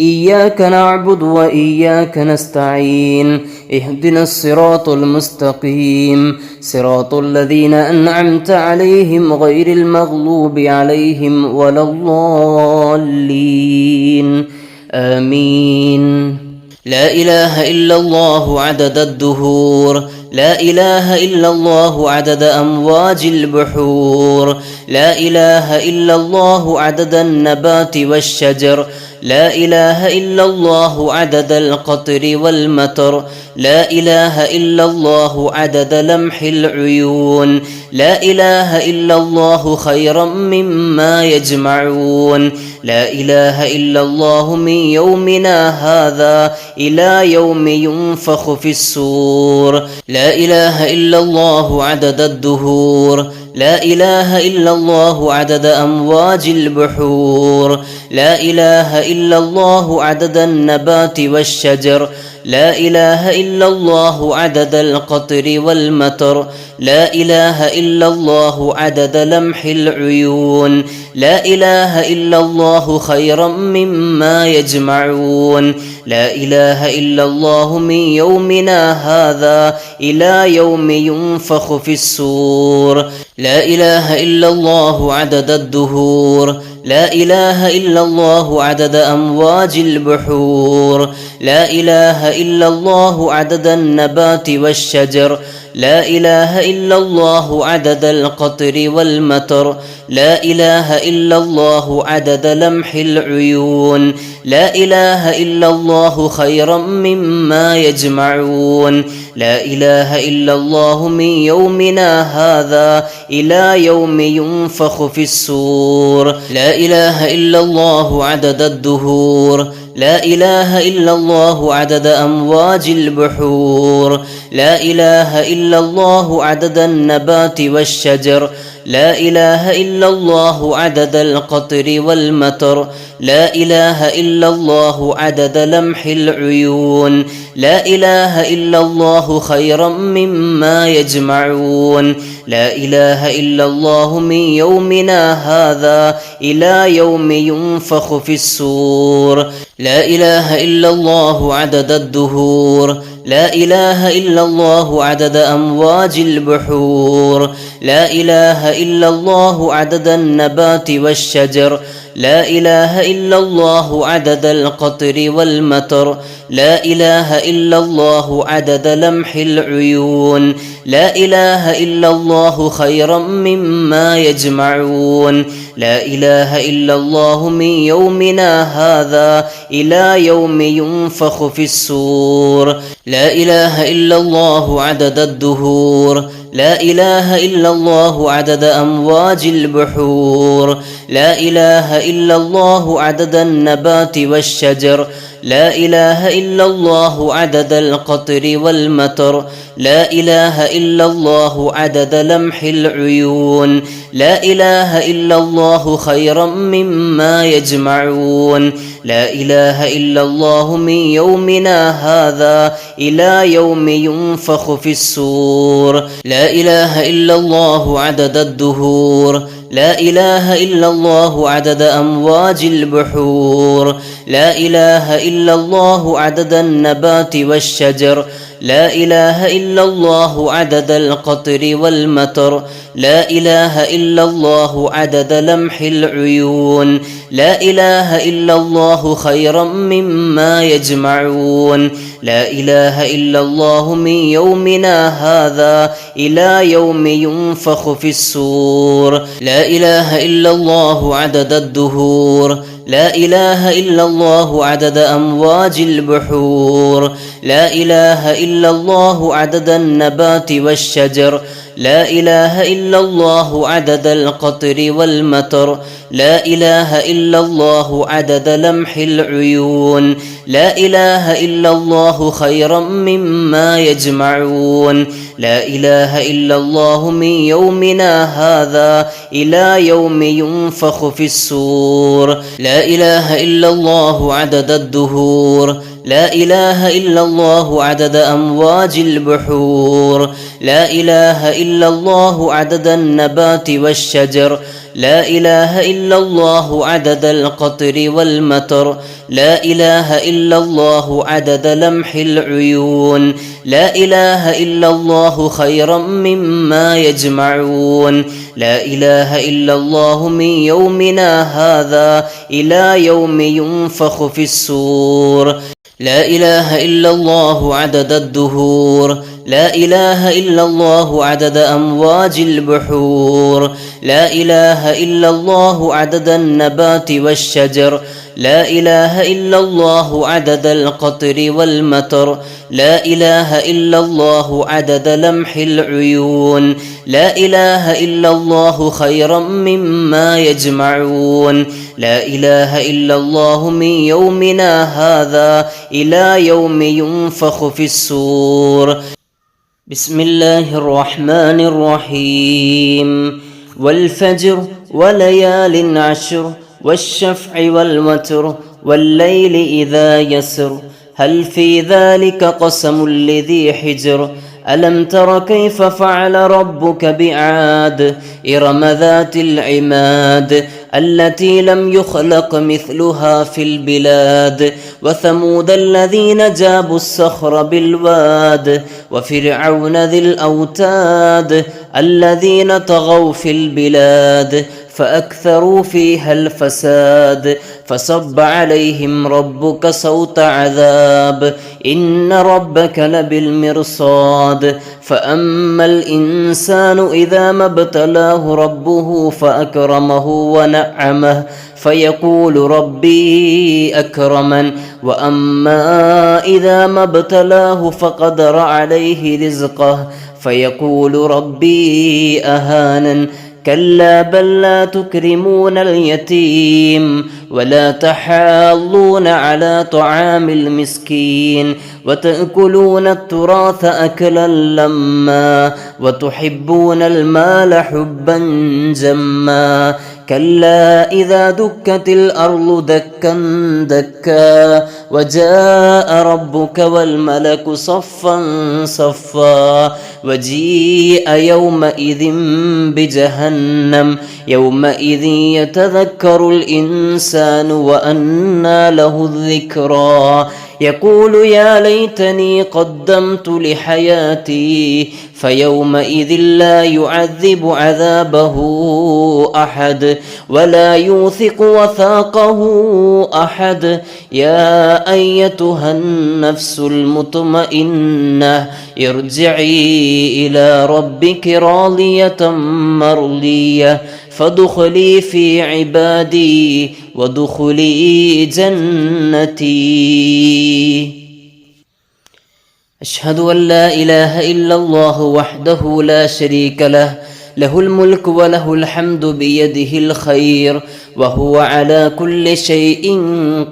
إياك نعبد وإياك نستعين. اهدنا الصراط المستقيم. صراط الذين أنعمت عليهم غير المغلوب عليهم ولا الضالين. آمين. لا إله إلا الله عدد الدهور. لا إله إلا الله عدد أمواج البحور. لا إله إلا الله عدد النبات والشجر. لا إله إلا الله عدد القطر والمطر. لا إله إلا الله عدد لمح العيون. لا إله إلا الله خيرا مما يجمعون. لا إله إلا الله من يومنا هذا إلى يوم ينفخ في السور. لا إله إلا الله عدد الدهور. لا إله إلا الله عدد أمواج البحور. لا إله إلا الله عدد النبات والشجر. لا إله إلا الله عدد القطر والمطر. لا إله إلا الله عدد لمح العيون. لا إله إلا الله خيرا مما يجمعون. لا إله إلا الله من يومنا هذا إلى يوم ينفخ في السور. لا إله إلا الله عدد الدهور. لا إله إلا الله عدد أمواج البحور. لا إله إلا الله عدد النبات والشجر. لا إله إلا الله عدد القطر والمطر. لا إله إلا الله عدد لمح العيون. لا إله إلا الله خيرا مما يجمعون. لا إله إلا الله من يومنا هذا إلى يوم ينفخ في السور. لا إله إلا الله عدد الدهور. لا إله إلا الله عدد أمواج البحور. لا إله إلا الله عدد النبات والشجر. لا إله إلا الله عدد القطر والمطر. لا إله إلا الله عدد لمح العيون. لا إله إلا الله خيرا مما يجمعون. لا إله إلا الله من يومنا هذا إلى يوم ينفخ في السور. لا إله إلا الله عدد الدهور. لا إله إلا الله عدد أمواج البحور. لا إله إلا الله عدد النبات والشجر. لا إله إلا الله عدد القطر والمطر. لا إله إلا الله عدد لمح العيون. لا إله إلا الله خيرا مما يجمعون. لا إله إلا الله من يومنا هذا إلى يوم ينفخ في السور. لا إله إلا الله عدد الدهور. لا إله إلا الله عدد أمواج البحور. لا إله إلا الله عدد النبات والشجر. لا إله إلا الله عدد القطر والمطر. لا إله إلا الله عدد لمح العيون. لا إله إلا الله خيرا مما يجمعون. لا إله إلا الله من يومنا هذا إلى يوم ينفخ في السور. لا إله إلا الله عدد الدهور. لا إله إلا الله عدد أمواج البحور. لا إله إلا الله عدد النبات والشجر. لا إله إلا الله عدد القطر والمطر. لا إله إلا الله عدد لمح العيون. لا إله إلا الله خيرا مما يجمعون. لا إله إلا الله من يومنا هذا إلى يوم ينفخ في السور. لا إله إلا الله عدد الدهور. لا إله إلا الله عدد أمواج البحور. لا إله إلا الله عدد النبات والشجر. لا إله إلا الله عدد القطر والمطر. لا إله إلا الله عدد لمح العيون. لا إله إلا الله خيرا مما يجمعون. لا إله إلا الله من يومنا هذا إلى يوم ينفخ في السور. لا إله إلا الله عدد الدهور. لا إله إلا الله عدد أمواج البحور. لا إله إلا الله عدد النبات والشجر. لا إله إلا الله عدد القطر والمطر. لا إله إلا الله عدد لمح العيون. لا إله إلا الله خيرا مما يجمعون. لا إله إلا الله من يومنا هذا إلى يوم ينفخ في السور. لا إله إلا الله عدد الدهور. لا إله إلا الله عدد أمواج البحور. لا إله إلا الله عدد النبات والشجر. لا إله إلا الله عدد القطر والمطر. لا إله إلا الله عدد لمح العيون. لا إله إلا الله خيرا مما يجمعون. لا إله إلا الله من يومنا هذا إلى يوم ينفخ في السور. بسم الله الرحمن الرحيم. والفجر وليال عشر والشفع والوتر والليل إذا يسر. هل في ذلك قسم لذي حجر؟ ألم تر كيف فعل ربك بعاد إرم ذات العماد؟ التي لم يخلق مثلها في البلاد وثمود الذين جابوا الصخر بالواد وفرعون ذي الأوتاد الذين طغوا في البلاد فأكثروا فيها الفساد. فصب عليهم ربك صوت عذاب. إن ربك لبالمرصاد. فأما الإنسان إذا ما ابتلاه ربه فأكرمه ونعمه فيقول ربي أكرمن. وأما إذا ما ابتلاه فقدر عليه رزقه فيقول ربي أهانن. كلا بل لا تكرمون اليتيم ولا تحاضون على طعام المسكين وتأكلون التراث أكلا لما وتحبون المال حبا جما كلا إذا دكت الأرض دكا دكا وجاء ربك والملك صفا صفا وجيء يومئذ بجهنم يومئذ يتذكر الإنسان وأنى له الذكرى يقول يا ليتني قدمت لحياتي فيومئذ لا يعذب عذابه أحد ولا يوثق وثاقه أحد يا أيتها النفس المطمئنة ارجعي إلى ربك راضية مرضية فادخلي في عبادي وادخلي جنتي. أشهد أن لا إله إلا الله وحده لا شريك له له الملك وله الحمد بيده الخير وهو على كل شيء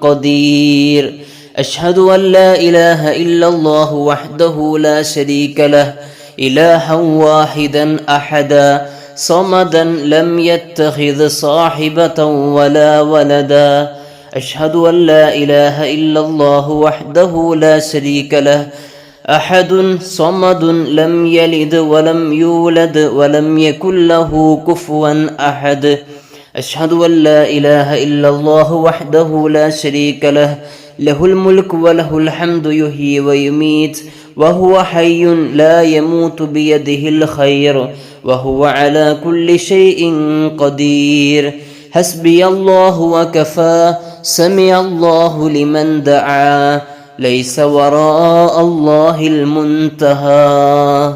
قدير. أشهد أن لا إله إلا الله وحده لا شريك له إلها واحدا أحدا. صمدا لم يتخذ صاحبة ولا ولدا. أشهد أن لا إله إلا الله وحده لا شريك له. أحد صمد لم يلد ولم يولد ولم يكن له كفوا أحد. أشهد أن لا إله إلا الله وحده لا شريك له. له الملك وله الحمد يحيي ويميت وهو حي لا يموت بيده الخير. وهو على كل شيء قدير. حسبي الله وكفى سمع الله لمن دعا. ليس وراء الله المنتهى.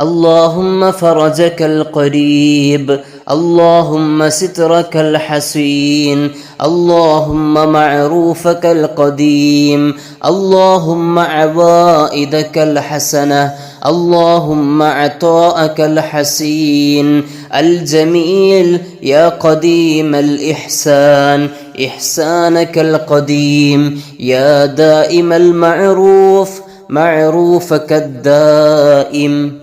اللهم فرجك القريب. اللهم سترك الحسين اللهم معروفك القديم اللهم عوائدك الحسنة اللهم عطاءك الحسين. الجميل يا قديم الإحسان إحسانك القديم. يا دائم المعروف معروفك الدائم.